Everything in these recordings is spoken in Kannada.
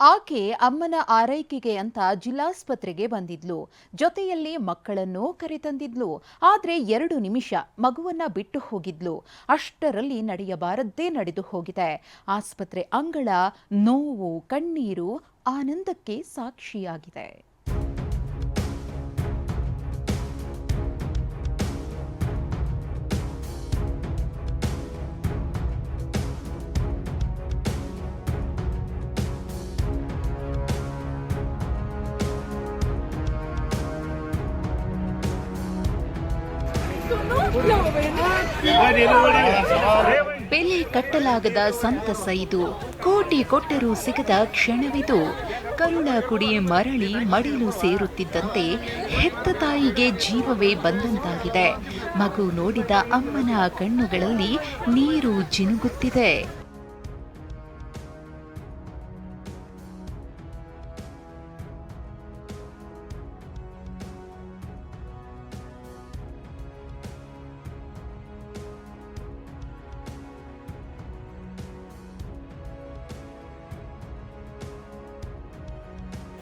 ಆಕೆ ಅಮ್ಮನ ಆರೈಕೆಗೆ ಅಂತ ಜಿಲ್ಲಾಸ್ಪತ್ರೆಗೆ ಬಂದಿದ್ಲು. ಜೊತೆಯಲ್ಲಿ ಮಕ್ಕಳನ್ನೂ ಕರೆತಂದಿದ್ಲು. ಆದ್ರೆ ಎರಡು ನಿಮಿಷ ಮಗುವನ್ನ ಬಿಟ್ಟು ಹೋಗಿದ್ಲು. ಅಷ್ಟರಲ್ಲಿ ನಡೆಯಬಾರದ್ದೇ ನಡೆದು ಹೋಗಿದೆ. ಆಸ್ಪತ್ರೆ ಅಂಗಳ ನೋವು, ಕಣ್ಣೀರು ಆನಂದಕ್ಕೆ ಸಾಕ್ಷಿಯಾಗಿದೆ. ಬೆಲೆ ಕಟ್ಟಲಾಗದ ಸಂತಸ ಇದು. ಕೋಟಿ ಕೊಟ್ಟರೂ ಸಿಗದ ಕ್ಷಣವಿದು. ಕರುಣ ಕುಡಿ ಮರಳಿ ಮಡಿಲು ಸೇರುತ್ತಿದ್ದಂತೆ ಹೆತ್ತ ತಾಯಿಗೆ ಜೀವವೇ ಬಂದಂತಾಗಿದೆ. ಮಗು ನೋಡಿದ ಅಮ್ಮನ ಕಣ್ಣುಗಳಲ್ಲಿ ನೀರು ಜಿನುಗುತ್ತಿದೆ.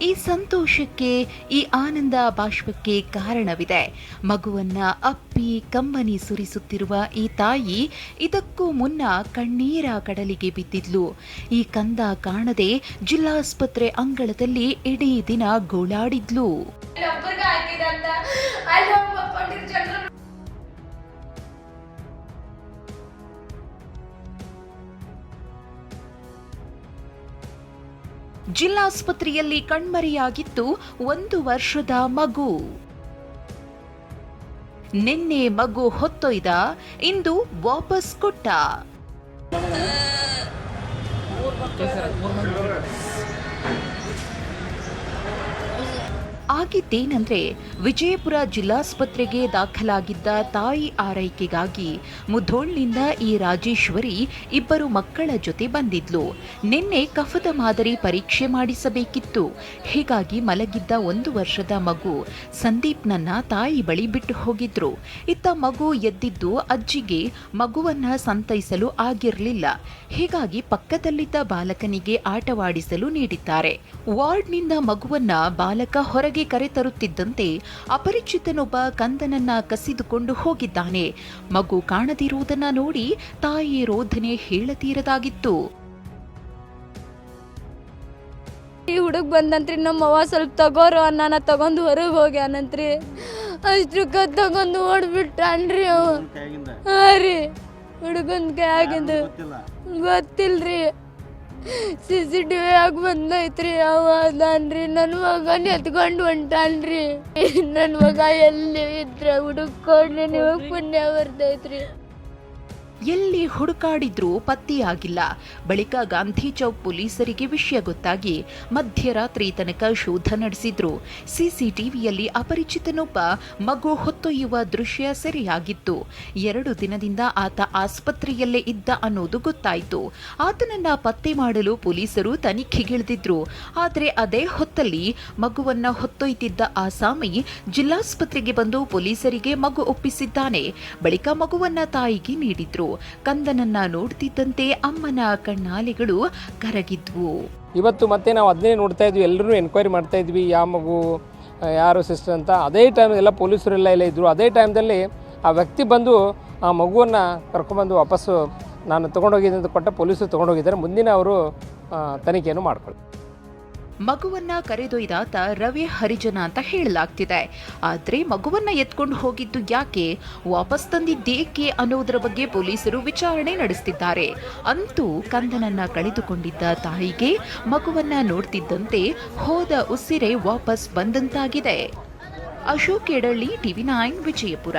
ಈ ಸಂತೋಷಕ್ಕೆ, ಈ ಆನಂದ ಬಾಷ್ಪಕ್ಕೆ ಕಾರಣವಿದೆ. ಮಗುವನ್ನ ಅಪ್ಪಿ ಕಮ್ಮನಿ ಸುರಿಸುತ್ತಿರುವ ಈ ತಾಯಿ ಇದಕ್ಕೂ ಮುನ್ನ ಕಣ್ಣೀರ ಕಡಲಿಗೆ ಬಿದ್ದಿದ್ಲು. ಈ ಕಂದ ಕಾಣದೆ ಜಿಲ್ಲಾಸ್ಪತ್ರೆ ಅಂಗಳದಲ್ಲಿ ಇಡೀ ದಿನ ಗೋಳಾಡಿದ್ಲು. ಜಿಲ್ಲಾಸ್ಪತ್ರೆಯಲ್ಲಿ ಕಣ್ಮರೆಯಾಗಿತ್ತು ಒಂದು ವರ್ಷದ ಮಗು. ನಿನ್ನೆ ಮಗು ಹೊತ್ತೊಯ್ದ ಇಂದು ವಾಪಸ್ ಕೊಟ್ಟ. ಆಗಿದ್ದೇನೆಂದ್ರೆ ವಿಜಯಪುರ ಜಿಲ್ಲಾಸ್ಪತ್ರೆಗೆ ದಾಖಲಾಗಿದ್ದ ತಾಯಿ ಆರೈಕೆಗಾಗಿ ಮುಧೋಳ್ನಿಂದ ಈ ರಾಜೇಶ್ವರಿ ಇಬ್ಬರು ಮಕ್ಕಳ ಜೊತೆ ಬಂದಿದ್ಲು. ನಿನ್ನೆ ಕಫದ ಮಾದರಿ ಪರೀಕ್ಷೆ ಮಾಡಿಸಬೇಕಿತ್ತು. ಹೀಗಾಗಿ ಮಲಗಿದ್ದ ಒಂದು ವರ್ಷದ ಮಗು ಸಂದೀಪ್ನನ್ನ ತಾಯಿ ಬಳಿ ಬಿಟ್ಟು ಹೋಗಿದ್ರು. ಇತ್ತ ಮಗು ಎದ್ದಿದ್ದು ಅಜ್ಜಿಗೆ ಮಗುವನ್ನ ಸಂತೈಸಲು ಆಗಿರಲಿಲ್ಲ. ಹೀಗಾಗಿ ಪಕ್ಕದಲ್ಲಿದ್ದ ಬಾಲಕನಿಗೆ ಆಟವಾಡಿಸಲು ನೀಡಿದ್ದಾರೆ. ವಾರ್ಡ್ನಿಂದ ಮಗುವನ್ನ ಬಾಲಕ ಹೊರಗೆ ಕರೆತರುತ್ತಿದ್ದಂತೆ ಅಪರಿಚಿತನೊಬ್ಬ ಕಂದನನ್ನ ಕಸಿದುಕೊಂಡು ಹೋಗಿದ್ದಾನೆ. ಮಗು ಕಾಣದಿರುವುದನ್ನ ನೋಡಿ ತಾಯಿ ರೋಧನೆ ಹೇಳತೀರದಾಗಿತ್ತು. ಈ ಹುಡುಗ ಬಂದಂತ್ರಿ ನಮ್ಮವ್ವ ಸ್ವಲ್ಪ ತಗೋರು ಅನ್ನ ತಗೊಂಡು ಹೊರಗೆ ಹೋಗ್ಯಾನಂತ್ರಿ ಅಷ್ಟ್ರಕ್ಕ ತಗೊಂಡು ಓಡ್ಬಿಟ್ಟಾನ್ರಿ ಅವ. ಹಾ ರೀ. ಹುಡುಗನ ಕೈಯಾಗಿಂದ. ಗೊತ್ತಿಲ್ರಿ. ಸಿ ಸಿ ಟಿ ವಿ ಆಗಿ ಬಂದೈತ್ರಿ ಅವ, ಅದಾನ್ರಿ. ನನ್ನ ಮಗನ ಎತ್ಕೊಂಡು ಹೊಂಟಾನ್ರಿ. ನನ್ನ ಮಗ ಎಲ್ಲಿ ಇದ್ರೆ ಹುಡುಕೊಂಡು ನಿಮಗೆ ಪುಣ್ಯ ಬರ್ತೈತ್ರಿ. ಎಲ್ಲಿ ಹುಡುಕಾಡಿದ್ರೂ ಪತ್ತೆಯಾಗಿಲ್ಲ. ಬಳಿಕ ಗಾಂಧಿ ಚೌಕ್ ಪೊಲೀಸರಿಗೆ ವಿಷಯ ಗೊತ್ತಾಗಿ ಮಧ್ಯರಾತ್ರಿ ತನಕ ಶೋಧ ನಡೆಸಿದ್ರು. ಸಿಸಿಟಿವಿಯಲ್ಲಿ ಅಪರಿಚಿತನೊಬ್ಬ ಮಗು ಹೊತ್ತೊಯ್ಯುವ ದೃಶ್ಯ ಸೆರೆಯಾಗಿತ್ತು. ಎರಡು ದಿನದಿಂದ ಆತ ಆಸ್ಪತ್ರೆಯಲ್ಲೇ ಇದ್ದ ಅನ್ನೋದು ಗೊತ್ತಾಯಿತು. ಆತನನ್ನ ಪತ್ತೆ ಮಾಡಲು ಪೊಲೀಸರು ತನಿಖೆಗಿಳಿದಿದ್ರು. ಆದರೆ ಅದೇ ಹೊತ್ತಲ್ಲಿ ಮಗುವನ್ನ ಹೊತ್ತೊಯ್ತಿದ್ದ ಆಸಾಮಿ ಜಿಲ್ಲಾಸ್ಪತ್ರೆಗೆ ಬಂದು ಪೊಲೀಸರಿಗೆ ಮಗು ಒಪ್ಪಿಸಿದ್ದಾನೆ. ಬಳಿಕ ಮಗುವನ್ನ ತಾಯಿಗೆ ನೀಡಿದ್ರು. ಕಂದನನ್ನ ನೋಡ್ತಿದ್ದಂತೆ ಅಮ್ಮನ ಕಣ್ಣಾಲಿಗಳು ಕರಗಿದ್ವು. ಇವತ್ತು ಮತ್ತೆ ನಾವು ಅದನ್ನೇ ನೋಡ್ತಾ ಇದ್ವಿ. ಎಲ್ಲರೂ ಎನ್ಕ್ವೈರಿ ಮಾಡ್ತಾ ಇದ್ವಿ. ಯಾವ ಮಗು ಯಾರು ಸಿಸ್ಟರ್ ಅಂತ. ಅದೇ ಟೈಮ್ ಎಲ್ಲ ಪೊಲೀಸರೆಲ್ಲ ಎಲ್ಲ ಇದ್ದರು ಅದೇ ಟೈಮ್ದಲ್ಲಿ ಆ ವ್ಯಕ್ತಿ ಬಂದು ಆ ಮಗುವನ್ನು ಕರ್ಕೊಂಬಂದು ವಾಪಸ್ಸು ನಾನು ತೊಗೊಂಡೋಗಿದ್ದೆ ಅಂತ ಕೊಟ್ಟ ಪೊಲೀಸರು ತೊಗೊಂಡೋಗಿದ್ದಾರೆ. ಮುಂದಿನ ಅವರು ತನಿಖೆಯನ್ನು ಮಾಡ್ಕೊಳ್ಳಿ. ಮಗುವನ್ನ ಕರೆದೊಯ್ದಾತ ರವಿ ಹರಿಜನ ಅಂತ ಹೇಳಲಾಗ್ತಿದೆ. ಆದ್ರೆ ಮಗುವನ್ನ ಎತ್ಕೊಂಡು ಹೋಗಿದ್ದು ಯಾಕೆ? ವಾಪಸ್ ತಂದಿದ್ದೇಕೆ ಅನ್ನೋದ್ರ ಬಗ್ಗೆ ಪೊಲೀಸರು ವಿಚಾರಣೆ ನಡೆಸ್ತಿದ್ದಾರೆ. ಅಂತೂ ಕಂದನನ್ನ ಕಳೆದುಕೊಂಡಿದ್ದ ತಾಯಿಗೆ ಮಗುವನ್ನ ನೋಡ್ತಿದ್ದಂತೆ ಹೋದ ಉಸಿರೆ ವಾಪಸ್ ಬಂದಂತಾಗಿದೆ. Ashok Edalli, TV nine, Vijayapura.